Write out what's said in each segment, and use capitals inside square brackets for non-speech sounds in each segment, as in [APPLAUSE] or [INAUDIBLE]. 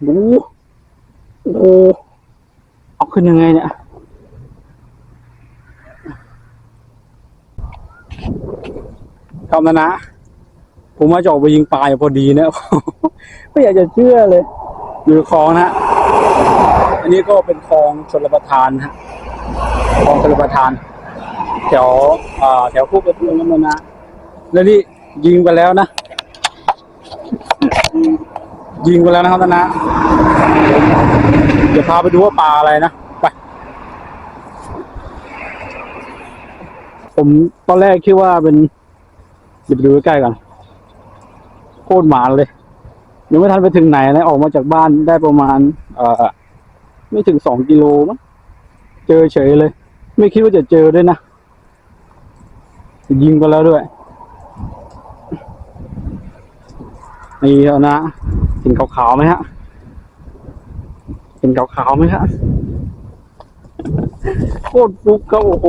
โอ้โหโอ้โหเอาขึ้นยังไงเนี่ยครันะนะ ผมมาจะออกไปยิงปลาอยู่พอดีนะไม่อยากจะเชื่อเลย อยู่คลองนะ อันนี้ก็เป็นคลองชลประทานฮะคลองชลประทาน แถวอ่าแถวพวกกระเพื่อมนั่นนะ แล้วนี่ยิงไปแล้วนะ ยิงไปแล้วนะครับนะนะ เดี๋ยวพาไปดูว่าปลาอะไรนะ ไป ผมตอนแรกคิดว่าเป็นเดี๋ยวไปดูใกล้ๆกันโคตรหมานเลย ยังไม่ทันไปถึงไหนเลยออกมาจากบ้านได้ประมาณ เอ่อ ไม่ถึงสองกิโลมั้งเจอเฉยเลย ไม่คิดว่าจะเจอด้วยนะ ยิงไปแล้วด้วย นี่เอานะ เห็นขาวๆไหมฮะเห็นขาวๆไหมฮะโคตรฟุกก็โอ้โห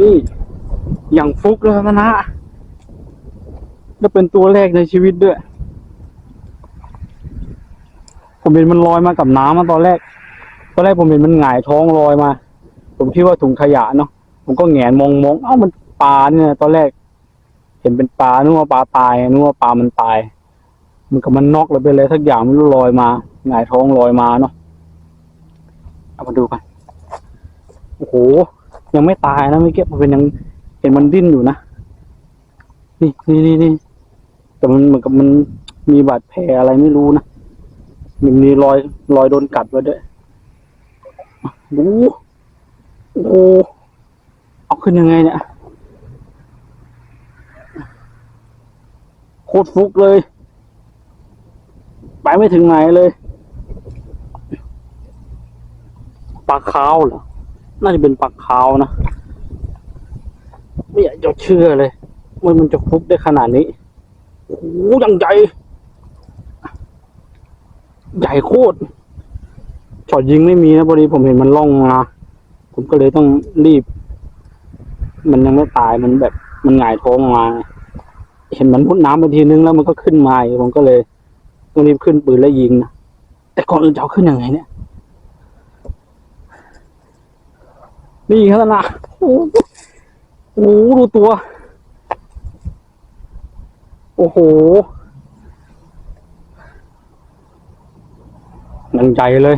นี่อย่างฟุกเลยนะนะแล้วเป็นตัวแรกในชีวิตด้วย ผมเห็นมันลอยมากับน้ำมาตอนแรก ตอนแรกผมเห็นมันหงายท้องลอยมา ผมคิดว่าถุงขยะเนาะ ผมก็แงนมองมองเอ้ามันปลาเนี่ย ตอนแรก เห็นเป็นปลานึกว่าปลาตายนึกว่าปลามันตาย มันก็มันนอกเลยไปเลยสักอย่างมันลอยมาหงายท้องลอยมาเนาะเอามาดูกันโอ้โหยังไม่ตายนะไม่เก็บมันเป็นยังเห็นมันดิ้นอยู่นะนี่นี่นี่นี่แต่มันเหมือนกับมันมีบาดแผลอะไรไม่รู้นะมันมีรอยรอยโดนกัดไว้ด้วยโอ้โหโอ้เอาขึ้นยังไงเนี่ย โค ตรฟุกเลย ไปไม่ถึงไหนเลย ปลาขาวเหรอ น่าจะเป็นปลาขาวนะ ไม่อยากจะเชื่อเลยว่ามันจะฟุกได้ขนาดนี้โอ้โหยังใหญ่ ใหญ่โคตรช็อตยิงไม่มีนะพอดีผมเห็นมันล่องมา ผมก็เลยต้องรีบ มันยังไม่ตายมันแบบมันหงายท้องมา เห็นมันพุดน้ำไปทีนึงแล้วมันก็ขึ้นมาผมก็เลยต้องรีบขึ้นปืนแล้วยิงนะแต่ก่อนอื่นจะเอาขึ้นยังไงเนี่ยนี่ครับนะโอ้โหโอ้โหดูตัว โอ้โหนังใจเลย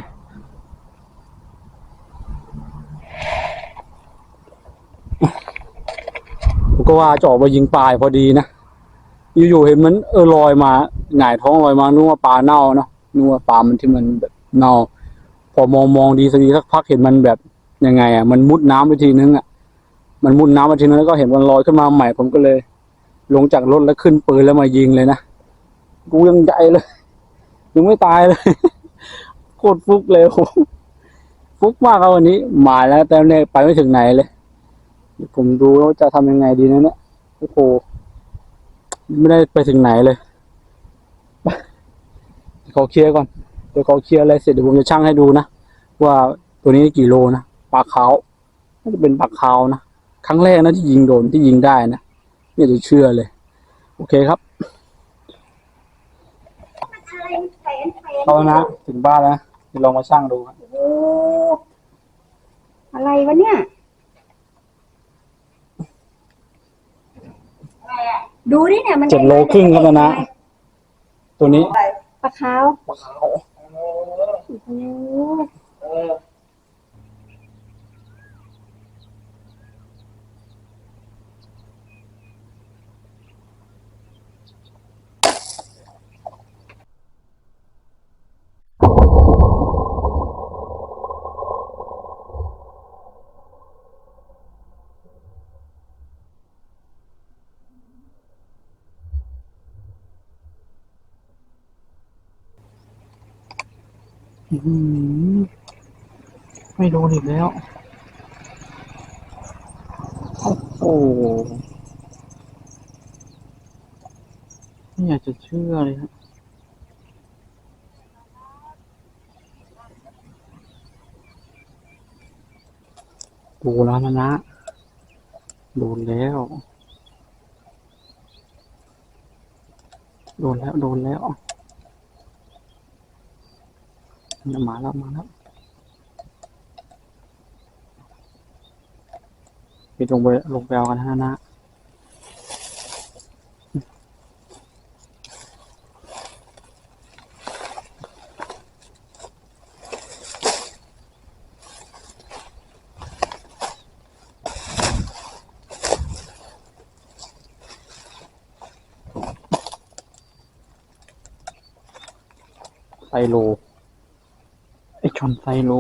ผมก็ว่าจะออกมายิงปลายพอดีนะ อยู่ๆเห็นมันเออลอยมาหงายท้องลอยมานึกว่าปลาเน่าเนาะนึกว่าปลามันที่มันแบบเน่า พอมองมองดีสักทีสักพักเห็นมันแบบยังไง อะ มันมุดน้ำไปทีนึงอะมันมุดน้ำไปทีนึงแล้วก็เห็นมันลอยขึ้นมาใหม่ผมก็เลย ลงจากรถแล้วขึ้นปืนแล้วมายิงเลยนะกูยังใจเลยยังไม่ตายเลยโคตรฟุกเลยโหฟุกมากครับวันนี้มาแล้วแต่เนี่ยไปไม่ถึงไหนเลยผมดูแล้วจะทำยังไงดีนะเนี่ยโอ้โห ไม่ได้ไปถึงไหนเลยขอเคลียร์ก่อนเดี๋ยวขอเคลียร์อะไรเสร็จเดี๋ยวผมจะชั่งให้ดูนะว่าตัวนี้กี่โลนะปลาขาวน่าจะเป็นปลาขาวนะครั้งแรกนะที่ยิงโดนที่ยิงได้นะไม่จะเชื่อเลย โอเคครับเอานะถึงบ้านแล้วนะลองมาชั่งดูครับอะไรวะเนี่ย ดูดิเนี่ยมันเจ็ดโลครึ่งครับนะ ตัวนี้ ปลาขาวปลาขาวโอ้โห ไม่โดนอีกแล้ว โอ้โหไม่อยากจะเชื่อเลยครับดูแล้วนะนะโดนแล้ว โดนแล้ว โดนแล้วเนี่ย มาแล้วมาแล้วไปลงไปลงไปเอากันฮะนะไซโล ชนไซโล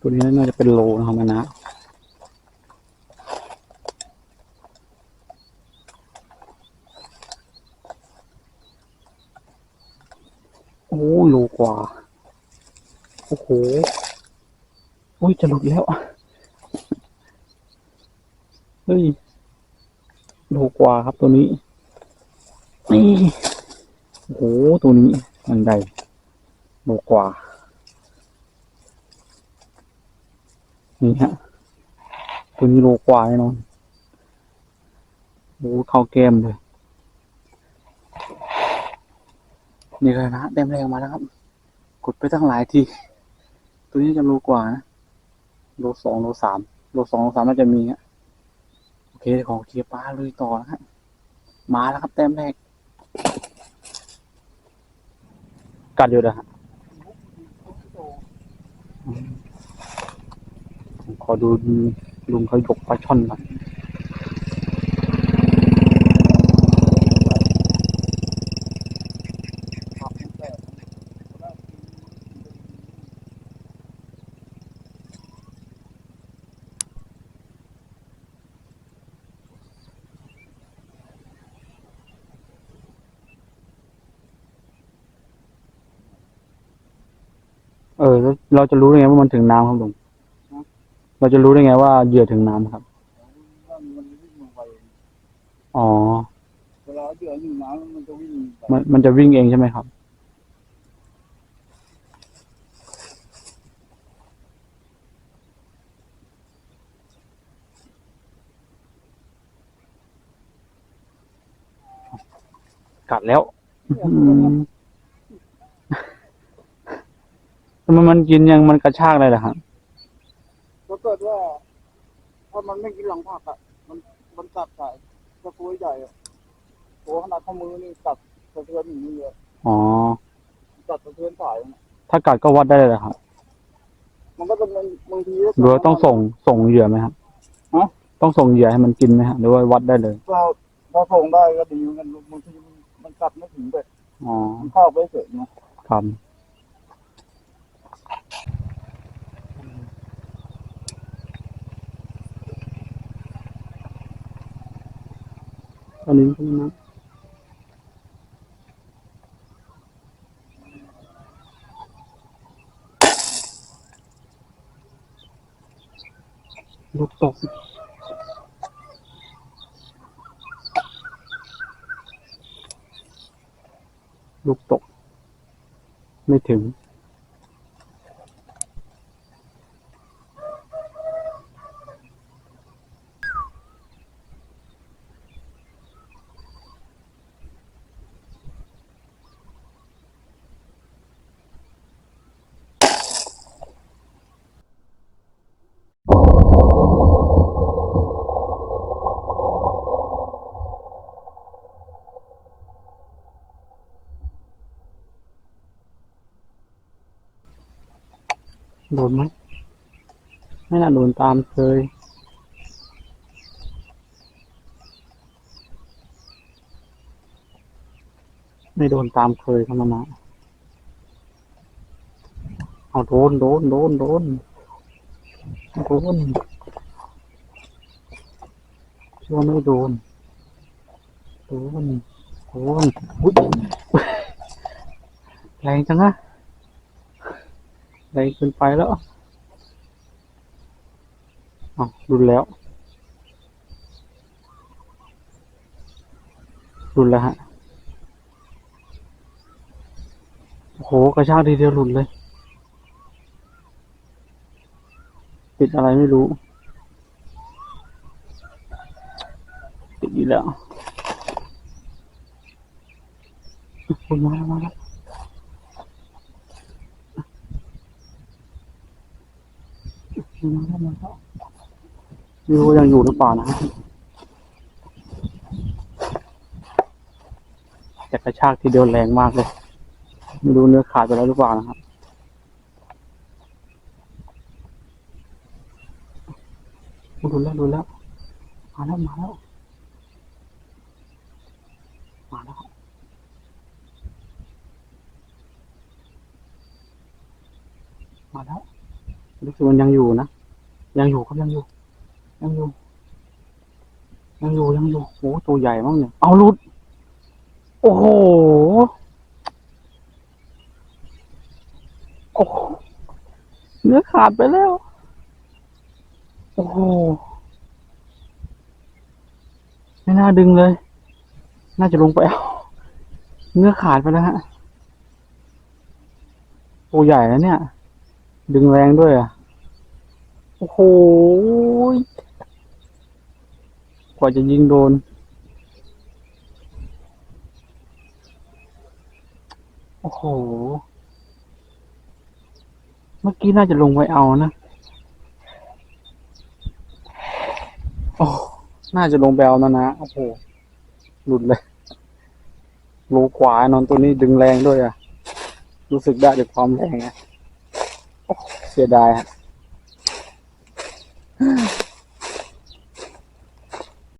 ตัวนี้น่าจะเป็นโลนะครับนะโอ้โลกว่า โอ้โห อุ้ยจะหลุดแล้วเฮ้ยโลกว่าครับตัวนี้นี่โอ้โหตัวนี้มันใหญ่โลกว่านี่ฮะตัวนี้โลกว่าแน่นอนโอ้เข้าแก้มเลยนี่เลยนะเต็มแรงมาแล้วครับ กดไปตั้งหลายที ตัวนี้จะโลกว่านะ โลสองโลสามโลสองโลสามน่าจะมีฮะโอเคของเคียป้าเลยต่อนะฮะมาแล้วครับแต้มแรก กัดอยู่นะฮะขอดูลุงเขายกปลาช่อนก่อน ออแล้วเราจะรู้ได้ไงว่ามันถึงน้ำครับลุงเราจะรู้ได้ไงว่าเหยื่อถึงน้ำครับมันวิ่งลงไปอ๋อ เวลาเดือดอยู่น้ำมันจะวิ่งไปมันมันจะวิ่งเองใช่ไหมครับ กัดแล้ว อืม ทำไมมันกินยังมันกระชากเลยล่ะครับถ้าเกิดว่าถ้ามันไม่กินหลังผักอะ มันมันกัดสายตะกุยใหญ่อะตัวขนาดข้อมือนี่กัดสะเทือนอย่างนี้เลยอ๋อ กัดสะเทือนสายมันถ้ากัดก็วัดได้เลยเหรอครับมันก็จะเป็นบางทีหรือว่าต้องส่งส่งเหยื่อไหมครับฮะต้องส่งเหยื่อให้มันกินไหมฮะหรือว่าวัดได้เลยก็ถ้าส่งได้ก็ดีเหมือนกันบางทีมันมันกัดไม่ถึงไปอ๋อมันเข้าไปเฉยนะครับ อันนี้ใช่ไหมนะลูกตกลูกตก ไม่ถึง โดนไหมไม่น่าโดนตามเคยไม่โดนตามเคยเข้ามานะเอาโดนโดนโดนโดนโดนชัวร์ไม่โดนโดนโดนอุ้ยแรงจังอะ แรงเกินไปแล้วอ๋อรุนแล้ว รุนแล้วฮะ โอ้โห กระชากทีเดียวหลุดเลย ติดอะไรไม่รู้ ติดอีกแล้วคุณมาแล้วมาแล้วมาแล้วมาแล้ว ไม่รู้ว่ยังอยู่หรือเปล่านะแต่กระชากทีเดียวแรงมากเลย ไม่รู้เนื้อขาดไปแล้วหรือเปล่านะครับดูแล้วดูแล้วมาแล้วมาแล้วมาแล้วมาแล้วรู้สึกมันยังอยู่นะ ยังอยู่ครับยังอยู่ ยังอยู่ ยังอยู่ยังอยู่โอ้ตัวใหญ่มากเนี่ยเอาหลุด โอ้โหโอ้เนื้อขาดไปแล้ว โอ้โหไม่น่าดึงเลย น่าจะลงไปเอาเนื้อขาดไปแล้วฮะตัวใหญ่แล้วเนี่ย ดึงแรงด้วยอะ โอ้โหกว่าจะยิงโดน โอ้โห เมื่อกี้น่าจะลงไปเอานะ โอ้ น่าจะลงไปเอานะนะ โอ้โห หลุดเลยโลขวานอนตัวนี้ดึงแรงด้วยอะรู้สึกได้จากความแรงอะโอ้เสียดายฮะ Ugh. [SIGHS] [SIGHS]